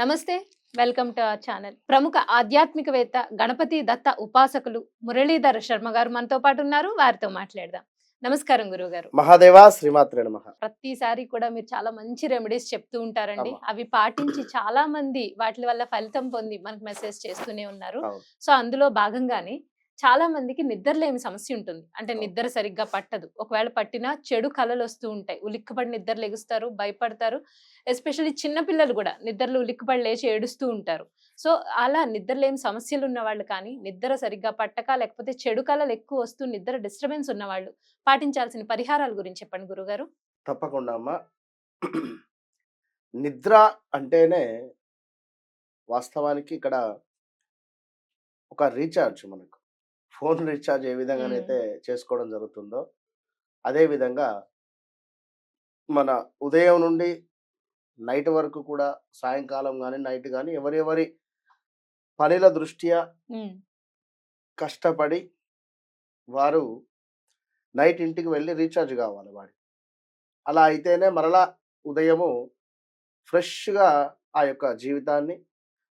నమస్తే welcome to our channel. ప్రముఖ ఆధ్యాత్మికవేత్త గణపతి దత్త ఉపాసకులు మురళీధర్ శర్మ గారు మనతో పాటు ఉన్నారు. వారితో మాట్లాడదాం. నమస్కారం గురువు గారు మహాదేవ శ్రీమాత్రే నమ. ప్రతిసారి కూడా మీరు చాలా మంచి రెమెడీస్ చెప్తూ ఉంటారండి. అవి పాటించి చాలా మంది వాటి వల్ల ఫలితం పొంది మనకు మెసేజ్ చేస్తూనే ఉన్నారు. సో అందులో భాగంగానే చాలా మందికి నిద్రలేమి సమస్య ఉంటుంది. అంటే. నిద్ర సరిగ్గా పట్టదు. ఒకవేళ పట్టినా చెడు కళలు వస్తూ ఉంటాయి. ఉలిక్కపడి నిద్ర లెగుస్తారు భయపడతారు. ఎస్పెషల్లీ చిన్నపిల్లలు కూడా నిద్రలు ఉలిక్కపడి లేచి ఏడుస్తూ ఉంటారు. సో అలా నిద్రలేని సమస్యలు ఉన్న వాళ్ళు కానీ నిద్ర సరిగ్గా పట్టక లేకపోతే చెడు కళలు ఎక్కువ వస్తూ నిద్ర డిస్టర్బెన్స్ ఉన్న వాళ్ళు పాటించాల్సిన పరిహారాల గురించి చెప్పండి గురుగారు. తప్పకుండా అమ్మా. నిద్ర అంటేనే వాస్తవానికి ఇక్కడ ఒక రీఛార్జ్ మనకు. ఫోన్ రీఛార్జ్ ఏ విధంగానైతే చేసుకోవడం జరుగుతుందో అదే విధంగా మన ఉదయం నుండి నైట్ వరకు కూడా సాయంకాలం కానీ నైట్ కానీ ఎవరెవరి పనుల దృష్ట్యా కష్టపడి వారు నైట్ ఇంటికి వెళ్ళి రీఛార్జ్ కావాలి వాడి. అలా అయితేనే మరలా ఉదయము ఫ్రెష్గా ఆ యొక్క జీవితాన్ని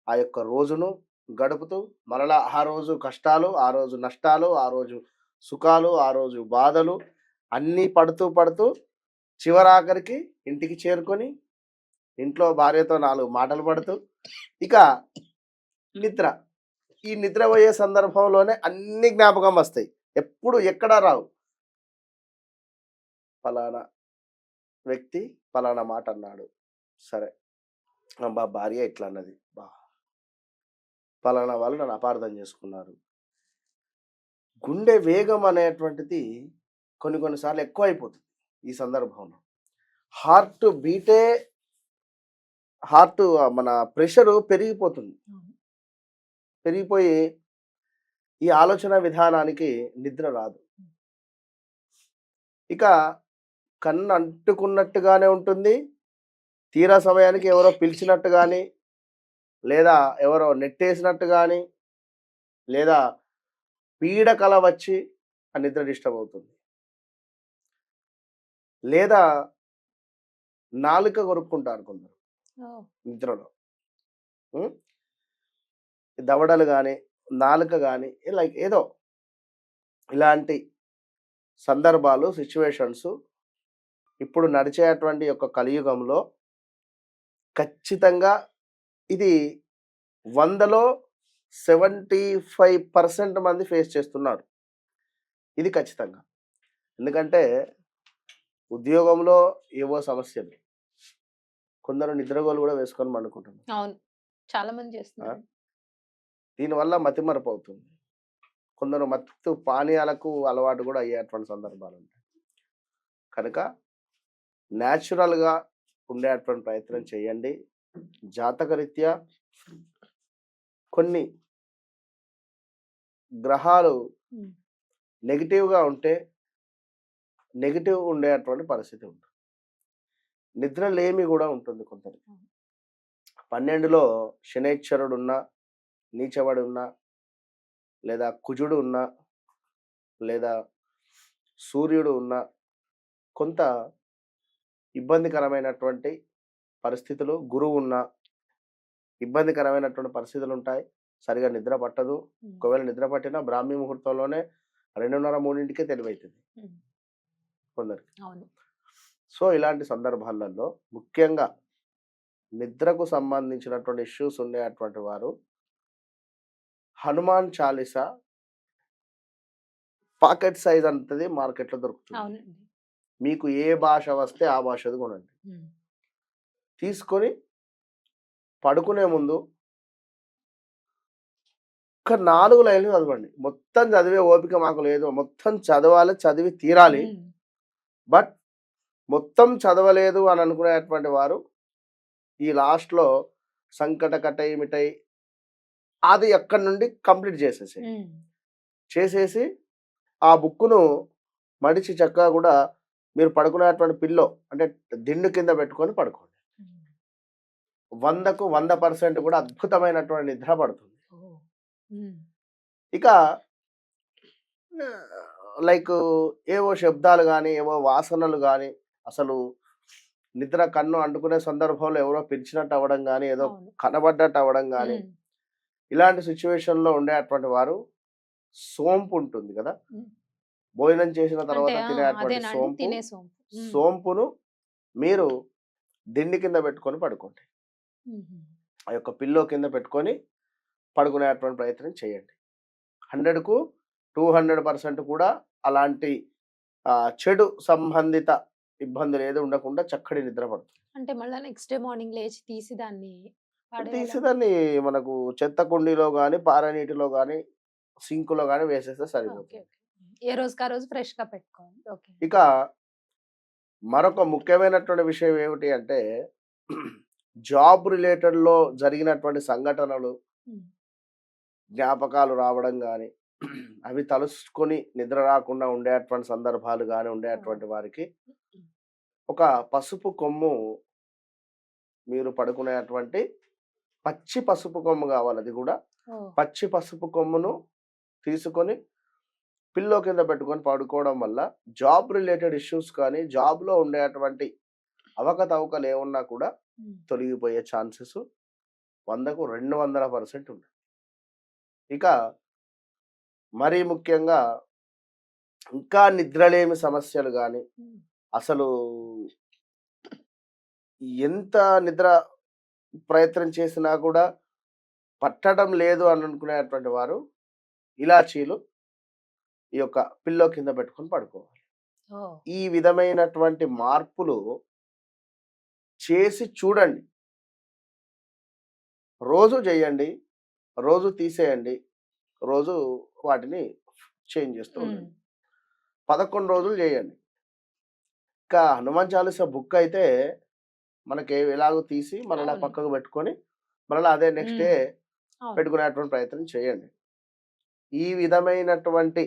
ఆ యొక్క రోజును గడుపుతూ మరలా ఆ రోజు కష్టాలు ఆ రోజు నష్టాలు ఆ రోజు సుఖాలు ఆ రోజు బాధలు అన్నీ పడుతూ పడుతూ చివరాఖరికి ఇంటికి చేరుకొని ఇంట్లో భార్యతో నాలుగు మాటలు పడుతూ ఇక నిద్ర. ఈ నిద్ర పోయే సందర్భంలోనే అన్ని జ్ఞాపకం వస్తాయి. ఎప్పుడు ఎక్కడ రావు. ఫలానా వ్యక్తి ఫలానా మాట అన్నాడు సరే బా భార్య ఇట్లా అన్నది బా ఫలానా వాళ్ళు నన్ను అపార్థం చేసుకున్నారు. గుండె వేగం అనేటువంటిది కొన్ని కొన్నిసార్లు ఎక్కువ అయిపోతుంది ఈ సందర్భంలో. హార్ట్ బీటే హార్ట్ మన ప్రెషరు పెరిగిపోతుంది. పెరిగిపోయి ఈ ఆలోచన విధానానికి నిద్ర రాదు. ఇక కన్ను అంటుకున్నట్టుగానే ఉంటుంది. తీరా సమయానికి ఎవరో పిలిచినట్టు కానీ లేదా ఎవరో నెట్టేసినట్టు కానీ లేదా పీడకల వచ్చి ఆ నిద్ర డిస్టర్బ్ అవుతుంది. లేదా నాలుక కొరుక్కుంటారు కొందరు నిద్రలో? దవడలు కానీ నాలుక కానీ లైక్ ఏదో ఇలాంటి సందర్భాలు సిచ్యువేషన్స్ ఇప్పుడు నడిచేటువంటి యొక్క కలియుగంలో ఖచ్చితంగా ఇది వందలో సెవెంటీ ఫైవ్ పర్సెంట్ మంది ఫేస్ చేస్తున్నారు. ఇది ఖచ్చితంగా. ఎందుకంటే ఉద్యోగంలో ఏవో సమస్యలు. కొందరు నిద్రగోలు కూడా వేసుకొని పండుకుంటున్నారు. అవును. చాలా మంది చేస్తున్నారు. దీనివల్ల మతిమరపు అవుతుంది. కొందరు మత్తు పానీయాలకు అలవాటు కూడా అయ్యేటువంటి సందర్భాలు ఉంటాయి. కనుక న్యాచురల్గా ఉండేటువంటి ప్రయత్నం చేయండి. జాతకరీత్యా కొన్ని గ్రహాలు. నెగిటివ్గా ఉంటే నెగిటివ్ ఉండేటువంటి పరిస్థితి ఉంటుంది. నిద్ర లేమి కూడా ఉంటుంది కొందరికి. పన్నెండులో శనేశ్వరుడు ఉన్నా నీచబడి ఉన్నా లేదా కుజుడు ఉన్నా లేదా సూర్యుడు ఉన్నా కొంత ఇబ్బందికరమైనటువంటి పరిస్థితులు గురువు ఉన్నా ఇబ్బందికరమైనటువంటి పరిస్థితులు ఉంటాయి సరిగా నిద్ర పట్టదు. ఒకవేళ నిద్ర పట్టినా బ్రాహ్మీ ముహూర్తంలోనే రెండున్నర మూడింటికే తెలివైతుంది. కొందరికి. సో ఇలాంటి సందర్భాలలో ముఖ్యంగా నిద్రకు సంబంధించినటువంటి ఇష్యూస్ ఉండేటువంటి వారు హనుమాన్ చాలీసా పాకెట్ సైజ్ అంతది మార్కెట్లో దొరుకుతుంది. మీకు ఏ భాష వస్తే ఆ భాషది కొనండి. తీసుకొని పడుకునే ముందు ఒక నాలుగు లైన్లు చదవండి. మొత్తం చదివే ఓపిక మాకు లేదు. మొత్తం చదవాలి చదివి తీరాలి. బట్ మొత్తం చదవలేదు అని అనుకునేటువంటి వారు ఈ లాస్ట్లో సంకట కటై అది ఎక్కడి నుండి కంప్లీట్ చేసేసి చేసేసి ఆ బుక్కును మడిచి చక్కగా కూడా మీరు పడుకునేటువంటి పిల్లో అంటే దిండు కింద పెట్టుకొని పడుకోండి. వందకు వంద పర్సెంట్ కూడా అద్భుతమైనటువంటి నిద్ర పడుతుంది. ఇక లైక్ ఏవో శబ్దాలు కానీ ఏవో వాసనలు కానీ అసలు నిద్ర కన్ను అంటుకునే సందర్భంలో ఎవరో పిలిచినట్టు అవ్వడం కానీ ఏదో. కనబడ్డట్టు అవ్వడం కానీ ఇలాంటి సిచ్యువేషన్లో ఉండేటువంటి వారు సోంపు ఉంటుంది కదా. భోజనం చేసిన తర్వాత తినేటువంటి సోంపు సోంపును మీరు దిండి కింద పెట్టుకొని పడుకోండి. ఆ యొక్క పిల్లో కింద పెట్టుకొని పడుకునేటువంటి ప్రయత్నం చేయండి. హండ్రెడ్కు టూ హండ్రెడ్ పర్సెంట్ కూడా అలాంటి చెడు సంబంధిత ఇబ్బందులు ఏది ఉండకుండా చక్కటి నిద్ర పడుతుంది. అంటే మళ్ళీ నెక్స్ట్ డే మార్నింగ్ లేచి తీసి దాన్ని? తీసి దాన్ని మనకు చెత్త కుండీలో కానీ పారనీటిలో కానీ సింకులో కానీ వేసేస్తే సరిపోతుంది. ఏ రోజుకి ఆ రోజు ఫ్రెష్గా పెట్టుకోవాలి ఇక మరొక ముఖ్యమైనటువంటి విషయం ఏమిటి అంటే జాబ్ రిలేటెడ్లో జరిగినటువంటి సంఘటనలు జ్ఞాపకాలు రావడం కానీ అవి తలుసుకొని నిద్ర రాకుండా ఉండేటువంటి సందర్భాలు కానీ ఉండేటువంటి వారికి ఒక పసుపు కొమ్ము మీరు పడుకునేటువంటి పచ్చి పసుపు కొమ్ము కావాలి అది కూడా. పచ్చి పసుపు కొమ్మును తీసుకొని పిల్లో కింద పెట్టుకొని పడుకోవడం వల్ల జాబ్ రిలేటెడ్ ఇష్యూస్ కానీ జాబ్లో ఉండేటువంటి అవకతవకలు ఏమున్నా కూడా తొలగిపోయే ఛాన్సెస్ వందకు రెండు వందల పర్సెంట్ ఉంది ఇక మరీ ముఖ్యంగా ఇంకా నిద్రలేమి సమస్యలు కానీ అసలు ఎంత నిద్ర ప్రయత్నం చేసినా కూడా పట్టడం లేదు అని అనుకునేటువంటి వారు ఇలాచీలు ఈ యొక్క పిల్లో కింద పెట్టుకొని పడుకోవాలి. ఈ విధమైనటువంటి మార్పులు చేసి చూడండి. రోజు చేయండి రోజు తీసేయండి రోజు వాటిని చేంజ్ చేస్తూ ఉండండి. పదకొండు రోజులు చేయండి ఇంకా హనుమాన్ చాలీసా బుక్ అయితే మనకి ఎలాగో తీసి మరలా. పక్కకు పెట్టుకొని మరలా అదే నెక్స్ట్ డే. పెట్టుకునేటువంటి ప్రయత్నం చేయండి. ఈ విధమైనటువంటి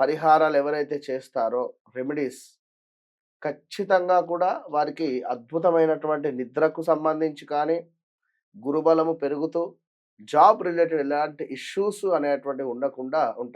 పరిహారాలు ఎవరైతే చేస్తారో రెమెడీస్ ఖచ్చితంగా కూడా వారికి అద్భుతమైనటువంటి నిద్రకు సంబంధించి కానీ గురుబలము పెరుగుతూ జాబ్ రిలేటెడ్ ఎలాంటి ఇష్యూస్ అనేటువంటివి ఉండకుండా ఉంటాయి.